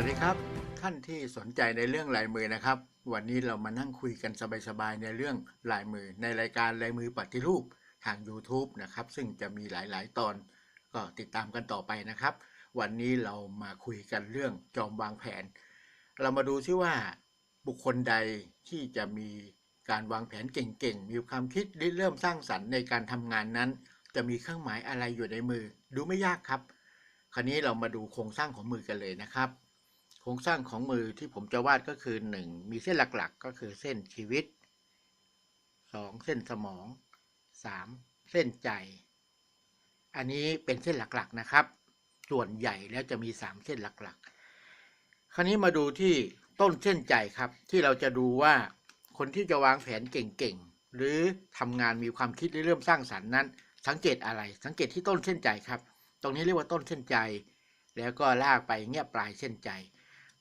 วัสดีครับ ท่านที่สนใจในเรื่องลายมือนะครับ วันนี้เรามานั่งคุยกันสบายๆในเรื่องลายมือ ในรายการลายมือปฏิรูปทาง YouTube นะครับ ซึ่งจะมีหลายๆตอน ก็ติดตามกันต่อไปนะครับ วันนี้เรามาคุยกันเรื่องจอมวางแผน เรามาดูซิว่าบุคคลใดที่จะมีการวางแผนเก่งๆ มีความคิดริเริ่มสร้างสรรค์ในการทำงานนั้น จะมีเครื่องหมายอะไรอยู่ในมือ ดูไม่ยากครับ คราวนี้เรามาดูโครงสร้างของมือกันเลยนะครับ โครงสร้างของมือที่ผมจะวาดก็คือ 1 มีเส้นหลักๆ ก็คือเส้นชีวิต 2 เส้นสมอง 3 เส้นใจ อันนี้เป็นเส้นหลักๆนะครับ ส่วนใหญ่แล้วจะมี 3 เส้นหลักๆ คราวนี้มาดูที่ต้นเส้นใจครับ ที่เราจะดูว่าคนที่จะวางแผนเก่งๆ หรือทำงานมีความคิดเริ่มสร้างสรรค์นั้น สังเกตอะไร สังเกตที่ต้นเส้นใจครับ ตรงนี้เรียกว่าต้นเส้นใจ แล้วก็ลากไปเงี้ยปลายเส้นใจ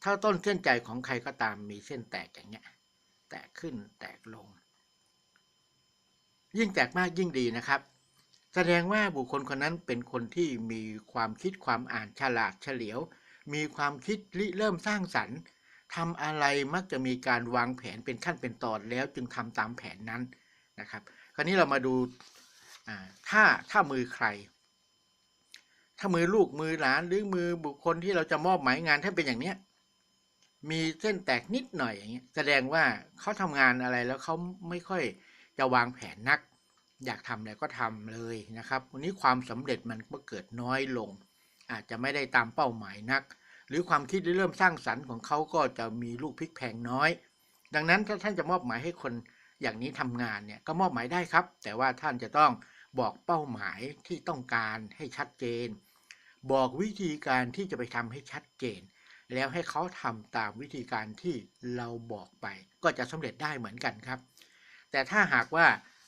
ถ้าต้นเส้นใจของใครก็ตามมีเส้นแตกอย่างเงี้ย แตกขึ้นแตกลง ยิ่งแตกมากยิ่งดีนะครับ แสดงว่าบุคคลคนนั้นเป็นคนที่มีความคิดความอ่านฉลาดเฉลียว มีความคิดริเริ่มสร้างสรรค์ทำอะไรมักจะมีการวางแผนเป็นขั้นเป็นตอนแล้วจึงทำตามแผนนั้นนะครับ คราวนี้เรามาดูถ้าถ้ามือใคร ถ้ามือลูกมือหลานหรือมือบุคคลที่เราจะมอบหมายงานถ้าเป็นอย่างเนี้ย มีเส้นแตกนิดหน่อยอย่างเงี้ยแสดงว่าเขาทำงานอะไรแล้วเขาไม่ค่อยจะวางแผนนัก อยากทำอะไรก็ทำเลยนะครับ วันนี้ความสำเร็จมันก็เกิดน้อยลง อาจจะไม่ได้ตามเป้าหมายนัก หรือความคิดเริ่มสร้างสรรค์ของเขาก็จะมีลูกพลิกแพงน้อย ดังนั้นถ้าท่านจะมอบหมายให้คนอย่างนี้ทำงานเนี่ยก็มอบหมายได้ครับ แต่ว่าท่านจะต้องบอกเป้าหมายที่ต้องการให้ชัดเจน บอกวิธีการที่จะไปทำให้ชัดเจน แล้วให้เขาทำตามวิธีการที่เราบอกไป ก็จะสำเร็จได้เหมือนกันครับ แต่ถ้าหากว่า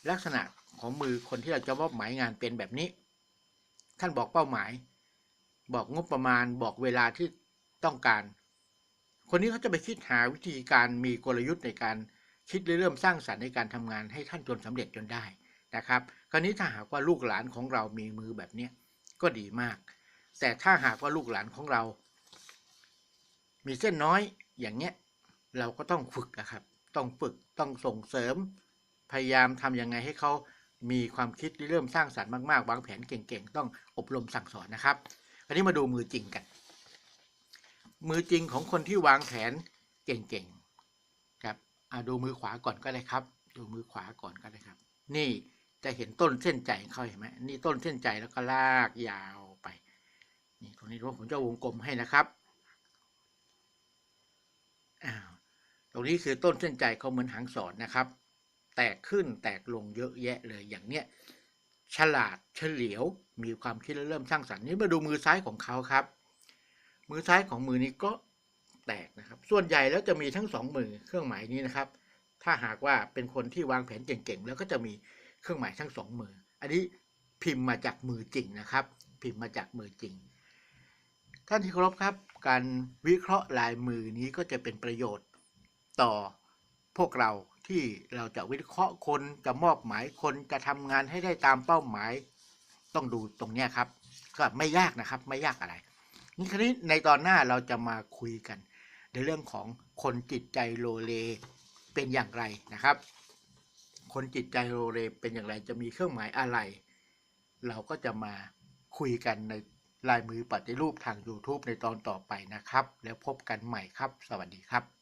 ลักษณะของมือคนที่เราจะมอบหมายงานเป็นแบบนี้ ท่านบอกเป้าหมาย บอกงบประมาณบอกเวลาที่ต้องการ คนนี้เขาจะไปคิดหาวิธีการมีกลยุทธ์ในการคิดเริ่มสร้างสรรค์ในการทำงานให้ท่านจนสำเร็จจนได้นะครับ คราวนี้ถ้าหากว่าลูกหลานของเรามีมือแบบนี้ก็ดีมาก แต่ถ้าหากว่าลูกหลานของเรา มีเส้นน้อยอย่างเนี้ยเราก็ต้องฝึกนะครับ ต้องฝึกต้องส่งเสริม พยายามทำยังไงให้เขามีความคิดเริ่มสร้างสรรค์มากๆวางแผนเก่งๆ ต้องอบรมสั่งสอนนะครับอันนี้มาดูมือจริงกัน มือจริงของคนที่วางแผนเก่งๆครับาดูมือขวาก่อนก็ได้ครับ ดูมือขวาก่อนก็ได้ครับ นี่จะเห็นต้นเส้นใจเขาเห็นไหมนี่ต้นเส้นใจแล้วก็ลากยาวไป นี่ตรงนี้ผมจะวงกลมให้นะครับ ตรงนี้คือต้นเส้นใจเขาเหมือนหางสอนนะครับ แตกขึ้นแตกลงเยอะแยะเลยอย่างเนี้ยฉลาดเฉลียวมีความคิดและเริ่มสร้างสรรค์นี้มาดูมือซ้ายของเขาครับ มือซ้ายของมือนี้ก็แตกนะครับ ส่วนใหญ่แล้วจะมีทั้งสองมือเครื่องหมายนี้นะครับ ถ้าหากว่าเป็นคนที่วางแผนเก่งๆแล้วก็จะมีเครื่องหมายทั้งสองมือ อันนี้พิมพ์มาจากมือจริงนะครับ พิมพ์มาจากมือจริงท่านที่เคารพครับ การวิเคราะห์ลายมือนี้ก็จะเป็นประโยชน์ต่อพวกเราที่เราจะวิเคราะห์คนจะมอบหมายคนจะทำงานให้ได้ตามเป้าหมาย ต้องดูตรงนี้ครับ ก็ไม่ยากนะครับไม่ยากอะไร นี่คราวนี้ในตอนหน้าเราจะมาคุยกัน ในเรื่องของคนจิตใจโลเลเป็นอย่างไรนะครับ คนจิตใจโลเลเป็นอย่างไรจะมีเครื่องหมายอะไร เราก็จะมาคุยกันใน ลายมือปฏิรูปทาง YouTube ในตอนต่อไปนะครับ แล้วพบกันใหม่ครับ สวัสดีครับ